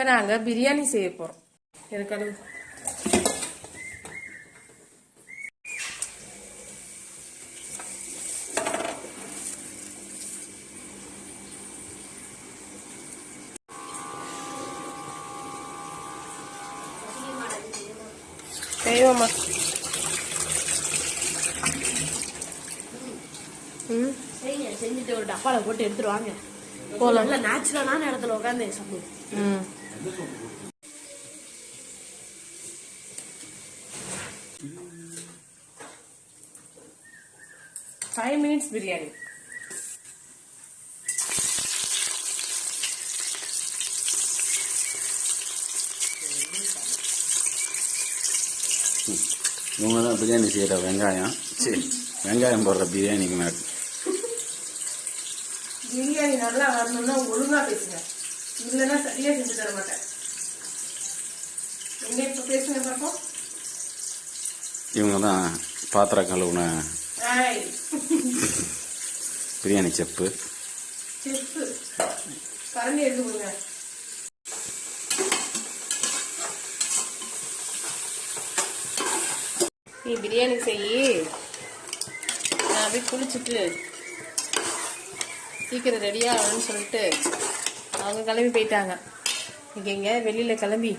இப்போ நாங்கள் பிரியாணி செய்ய போகிறோம் எனக்கு அது செய்வோம்மா ம். செய்யுங்க செஞ்சுட்டு ஒரு டப்பால போட்டு எடுத்துட்டு வாங்க. போலாம். நல்ல நேச்சுரலான இடத்துல உட்காந்து சாப்பிடுவோம் ம். ஃபைவ் மினிட்ஸ் பிரியாணி இவங்க தான் பிரியாணி செய்கிற வெங்காயம். சரி வெங்காயம் போடுற பிரியாணிக்கு மேட் பிரியாணி நல்லா வரணும்னா ஒழுங்கா பேசுங்க. இல்லைன்னா சரியா செஞ்சு தர மாட்டேன். எங்க இப்ப பேசுங்க பார்ப்போம் இவங்க தான் பாத்திரம் கழுவுன பிரியாணி செப்பு. செப்பு. கரண்டி எடுத்து கொடுங்க. நீ பிரியாணி செய்யி நான் போய் குளிச்சுட்டு சீக்கிரம் ரெடியாக ஆகணும்னு சொல்லிட்டு அவங்க கிளம்பி போயிட்டாங்க. இங்கே எங்க வெளியில் கிளம்பி.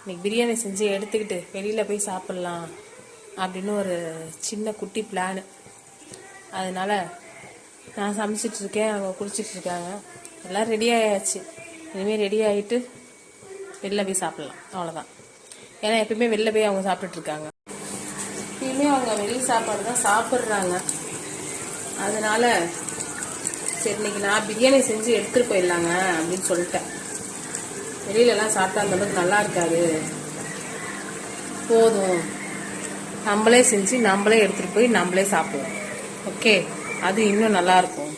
இன்னைக்கு பிரியாணி செஞ்சு எடுத்துக்கிட்டு வெளியில் போய் சாப்பிட்லாம் அப்படின்னு ஒரு சின்ன குட்டி பிளானு அதனால் நான் சமைச்சிட்டு இருக்கேன் அவங்க குளிச்சிட்ருக்காங்க எல்லாம் ரெடி ஆயாச்சு. இனிமேல் ரெடி ஆகிட்டு வெளில போய் சாப்பிட்லாம். அவ்வளோதான் ஏன்னா எப்பயுமே வெளில போய் அவங்க சாப்பிட்டுட்ருக்காங்க எப்பயுமே அவங்க வெளியே சாப்பாடு தான் சாப்பிட்றாங்க. அதனால் சரி இன்னைக்கு நான் பிரியாணி செஞ்சு எடுத்துகிட்டு போயிடலாங்க அப்படின்னு சொல்லிட்டேன். வெளியிலலாம் சாப்பிட்டா அந்த அளவுக்கு நல்லா இருக்காது. போதும். நம்மளே செஞ்சு நம்மளே எடுத்துகிட்டு போய் நம்மளே சாப்பிடுவோம். ஓகே? அது இன்னும் நல்லா இருக்கும்.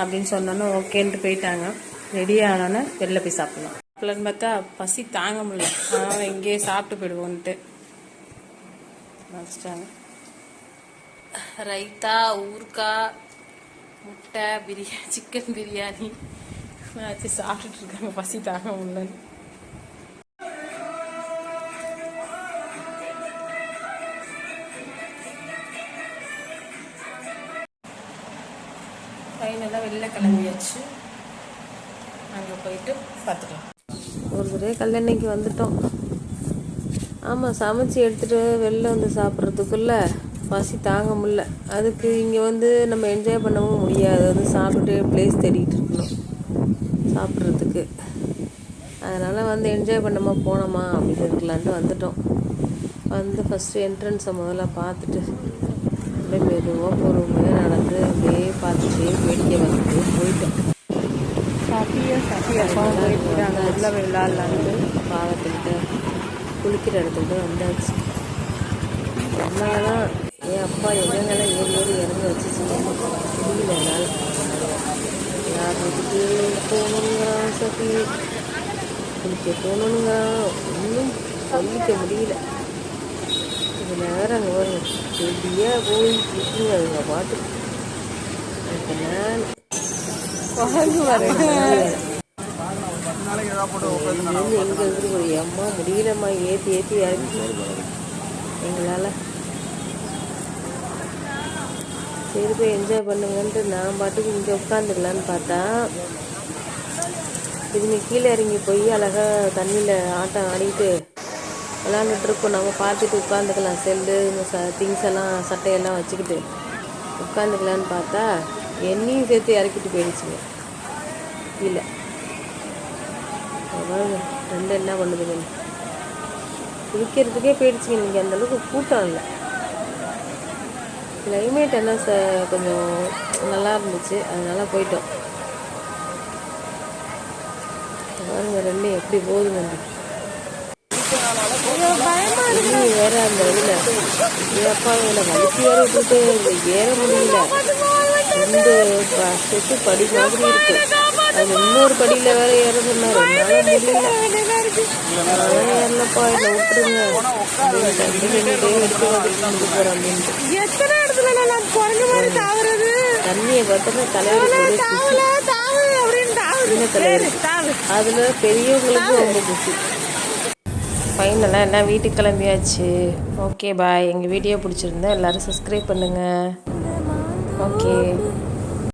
அப்படின்னு சொன்னோன்னே ஓகேன்ட்டு போயிட்டாங்க. ரெடி ஆனோன்னே வெளில போய் சாப்பிடலாம் அப்பலன்னு பார்த்தா பசி தாங்க முடியல. அதனால் இங்கேயே சாப்பிட்டு போயிடுவோன்ட்டு. வச்சுட்டாங்க ரைத்தா ஊர்க்கா முட்டை பிரியாணி சிக்கன் பிரியாணி. வச்சு சாப்பிட்டுட்டு இருக்காங்க பசி தாங்க உள்ளன்னு ஃபைனலாக வெளில கிளம்பியாச்சு. அங்கே போயிட்டு பார்த்துக்கலாம் ஒரு தடவை கல்லணைக்கு வந்துட்டோம். ஆமாம் சமைச்சு எடுத்துகிட்டு வெளில வந்து சாப்பிட்றதுக்குள்ள பசி தாங்க முடியல. அதுக்கு இங்கே வந்து நம்ம என்ஜாய் பண்ணவும் முடியாது. வந்து சாப்பிட்டுட்டு பிளேஸ் தேடிட்டு இருக்கணும். சாப்பிட்றதுக்கு. அதனால் வந்து என்ஜாய் பண்ணமா போனோமா அப்படின்னு இருக்கலான்ட்டு வந்துட்டோம். வந்து ஃபஸ்ட்டு என்ட்ரன்ஸை முதல்ல பார்த்துட்டு அப்படியே மெதுவாக பொறுமையாக நடந்து அப்படியே பார்த்துட்டே வேடிக்கை வந்துட்டு போயிட்டோம். விளையாடலான்னு பாவத்துக்கிட்ட குளிக்கிற இடத்துக்கிட்ட வந்தாச்சு. அதனாலதான் என் அப்பா எங்கெங்கெல்லாம் ஏறி ஏறி இறங்கி வச்சுச்சு முடியல என்னால். யார் வீட்டுக்கு போகணுங்கிறான் சஃபி குளிக்க போகணுங்கிறான் ஒன்றும் சொல்லிக்க முடியல. இது நேரம் அங்கே வரும் ரெடியாக போய் இருக்குங்க அதுங்க பாட்டு எனக்கு நான் இங்கேருந்து எங்கே இருந்து ஒரு அம்மா முடியலம்மா ஏற்றி ஏற்றி இறங்கி. எங்களால் சரி போய் என்ஜாய் பண்ணுங்கன்ட்டு நான் பாட்டுக்கு இங்கே உட்காந்துக்கலான்னு பார்த்தா இதுங்க கீழே இறங்கி போய் அழகாக தண்ணியில் ஆட்டம் ஆடிட்டு விளாண்டுட்டு இருக்கோம். நம்ம பார்த்துட்டு உட்காந்துக்கலாம். செல்லு இந்த ச திங்ஸ் எல்லாம் சட்டையெல்லாம் வச்சுக்கிட்டு உட்காந்துக்கலான்னு பார்த்தா என்னையும் சேர்த்து இறக்கிட்டு போயிடுச்சுங்க. கீழே. பாருங்க ரெண்டு என்ன பண்ணுதுங்க குளிக்கிறதுக்கே போயிடுச்சுங்க. நீங்கள் அந்தளவுக்கு கூட்டம் இல்லை. கிளைமேட் எல்லாம் ச கொஞ்சம் நல்லா இருந்துச்சு. அதனால போயிட்டோம். பாருங்க ரெண்டு எப்படி போகுது தண்ணி வேற அந்த இதுல. ஏப்பா இதில் வலிக்கு வேற விட்டுட்டு ஏற முடியல. ரெண்டு செட்டு படி மாதிரி இருக்கு. அது இன்னொரு படியில வேற ஏற சொன்னாரு என்னால முடியல. அதெல்லாம் ஏறலப்பா என்னை விட்டுருங்க. அப்படின்னு எடுத்து வந்துட்டு அப்படின்ட்டு. தாவுறது? தண்ணியை பார்த்தோன்னா தலைவர் சின்ன அதில் பெரியவங்களுக்கும் ரொம்ப குஷி ஃபைனலாக எல்லாம் வீட்டுக்கு கிளம்பியாச்சு. ஓகே பாய் எங்கள் வீடியோ பிடிச்சிருந்தா எல்லோரும் சப்ஸ்கிரைப் பண்ணுங்கள் ஓகே